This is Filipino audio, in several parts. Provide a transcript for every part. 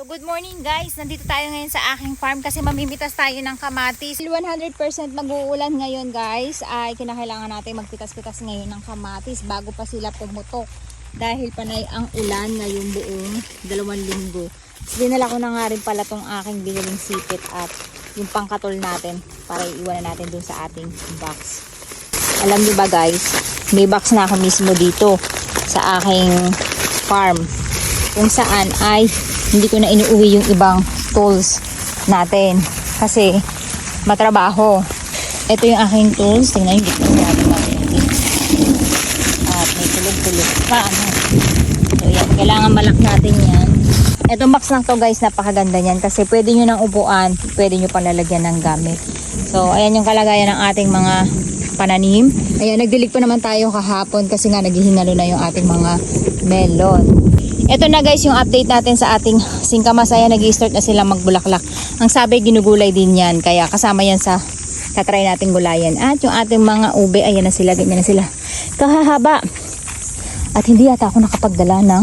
So good morning guys, nandito tayo ngayon sa aking farm kasi mamimitas tayo ng kamatis. 100% mag-uulan ngayon guys ay kinakailangan natin magpitas-pitas ngayon ng kamatis bago pa sila pumutok. Dahil panay ang ulan ngayong buong dalawang linggo. Dinala ko na nga rin pala tong aking biniling sipit at yung pangkatol natin para iiwanan natin dun sa ating box. Alam niyo ba guys, may box na ako mismo dito sa aking farm kung saan ay hindi ko na inuuwi yung ibang tools natin kasi matrabaho. Ito yung aking tools. Tingnan yung natin. At may tulog-tulog pa. Ano. So yan, kailangan malak natin yan. Itong box lang to guys, napakaganda niyan kasi pwede nyo ng upuan, pwede nyo pang ng gamit. So ayan yung kalagayan ng ating mga pananim. Ayan, nagdilig pa naman tayo kahapon kasi nga naghihingalo na yung ating mga melon. Ito na guys yung update natin sa ating singkamas. Ayan, nag-start na sila magbulaklak. Ang sabi, ginugulay din yan. Kaya kasama yan sa tatry nating gulayan. At yung ating mga ube, ayan na sila, ganyan na sila. Kahahaba. At hindi yata ako nakapagdala ng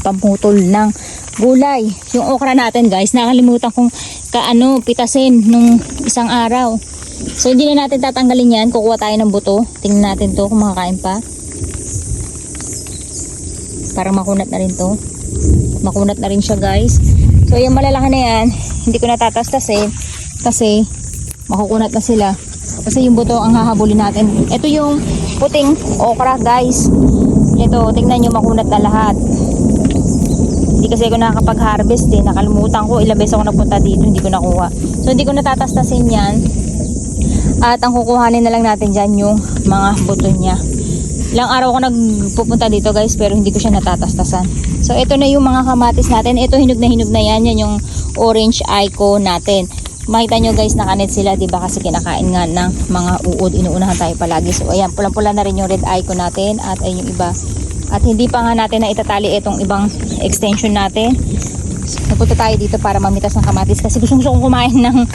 pamutol ng gulay. Yung okra natin guys, nakalimutan kong kaano, pitasin nung isang araw. So hindi na natin tatanggalin yan. Kukuha tayo ng buto. Tingnan natin to kung makakain pa. Para makunat na rin to. Makunat na rin siya guys. So yung malalaki na yan, hindi ko natatastasin kasi makukunat na sila. Kasi yung buto ang hahabulin natin. Ito yung puting okra guys. Ito, tingnan nyo makunat na lahat. Hindi kasi ako nakakapag-harvest eh. Nakalimutan ko. Ilang beses ako napunta dito. Hindi ko nakuha. So hindi ko natatastasin yan. At ang kukuhanin na lang natin dyan yung mga buto niya. Ilang araw ako nagpupunta dito guys pero hindi ko siya natatastasan. So ito na yung mga kamatis natin. Ito hinog na hinog na yan. Yan yung orange ico natin. Makita nyo guys nakanit sila diba kasi kinakain nga ng mga uod. Inuunahan tayo palagi. So ayan pulang-pula na rin yung red ico natin at ayun yung iba. At hindi pa nga natin na itatali itong ibang extension natin. So, Napunta tayo dito para mamitas ng kamatis kasi gusto kong kumain ng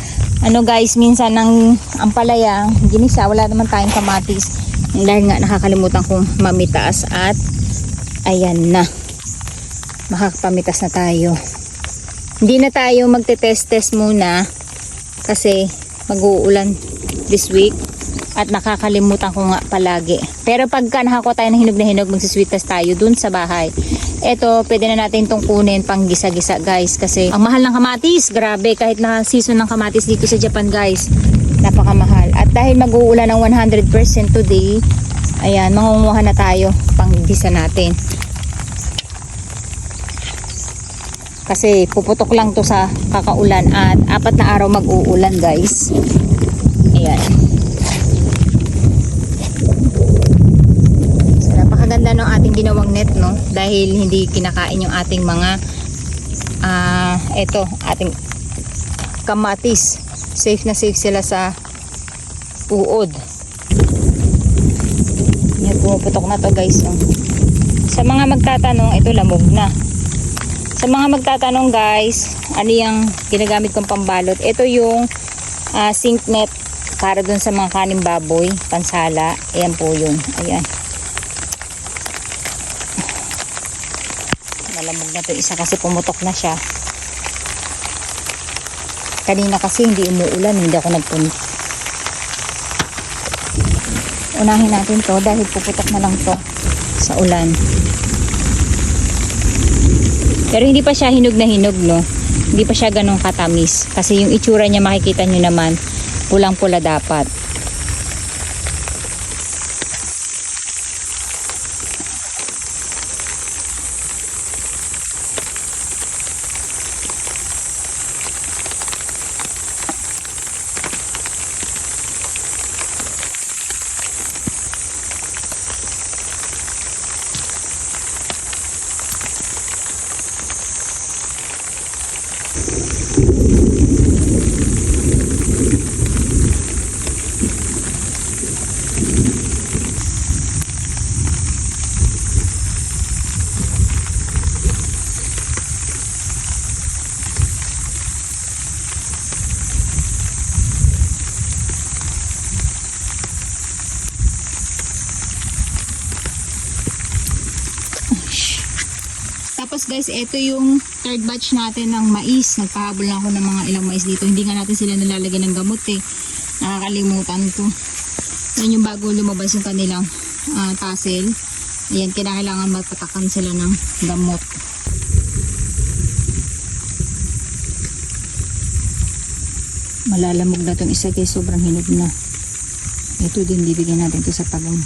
ano guys minsan ng ampalaya ginisa wala naman tayong kamatis dahil nga nakakalimutan kong mamitas at ayan na. Makakapamitas na tayo. Hindi na tayo magte-test-test muna kasi mag-uulan this week at nakakalimutan ko nga palagi. Pero pagka nakakuha tayo ng hinog na hinog magsisweet test tayo dun sa bahay. Eto pwede na natin itong kunin pang gisa-gisa guys kasi ang mahal ng kamatis. Grabe kahit na season ng kamatis dito sa Japan guys napakamahal. At dahil mag-uulan ng 100% today ayan mangunguha na tayo pang gisa natin. Kasi puputok lang to sa kakaulan at apat na araw mag-uulan guys. Ayan. So napakaganda ng ating ginawang net no? Dahil hindi kinakain yung ating mga ah eto ating kamatis safe na safe sila sa uod yan pumuputok na to guys oh. sa mga magtatanong ito lamog na sa mga magtatanong guys, ano yung ginagamit kong pambalot? Ito yung ah, sink net para dun sa mga kaning baboy, pansala. Ayan po yun. Ayan. Malamog na to isa kasi pumutok na siya. Kanina kasi hindi umuulan, hindi ako nagpunta. Unahin natin to dahil puputok na lang to sa ulan. Pero hindi pa siya hinog na hinog, no? Hindi pa siya ganun katamis. Kasi yung itsura niya makikita nyo naman, pulang-pula dapat. Tapos guys, ito yung third batch natin ng mais. Nagpahabol na ako ng mga ilang mais dito. Hindi nga natin sila nalalagyan ng gamot eh. Nakakalimutan ko. Yan yung bago lumabas yung kanilang ah, tassel. Ayan, kailangan magpatakan sila ng gamot. Malalamog na itong isa guys, sobrang hinog na. Ito din, bibigyan natin ito sa pagong.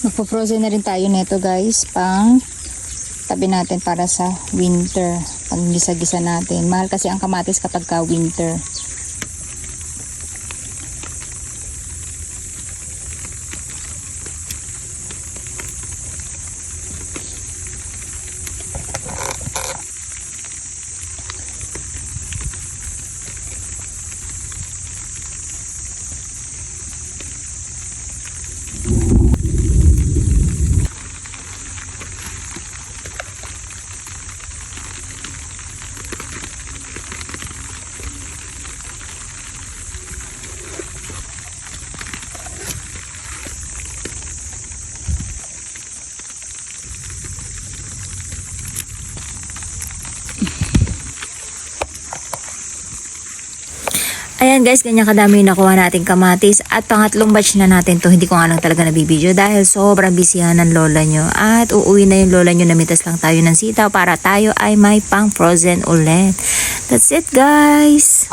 Magpo-frozen na rin tayo nito guys, pang tabi natin para sa winter. Pag gisa-gisa natin. Mahal kasi ang kamatis kapag ka winter. Ayan guys, ganyan kadami yung nakuha nating kamatis at pangatlong batch na natin to. Hindi ko nga lang talaga nabibideo dahil sobrang bisihan ng lola nyo. At uuwi na yung lola nyo, namitas lang tayo ng sitaw para tayo ay may pang frozen ulit. That's it guys!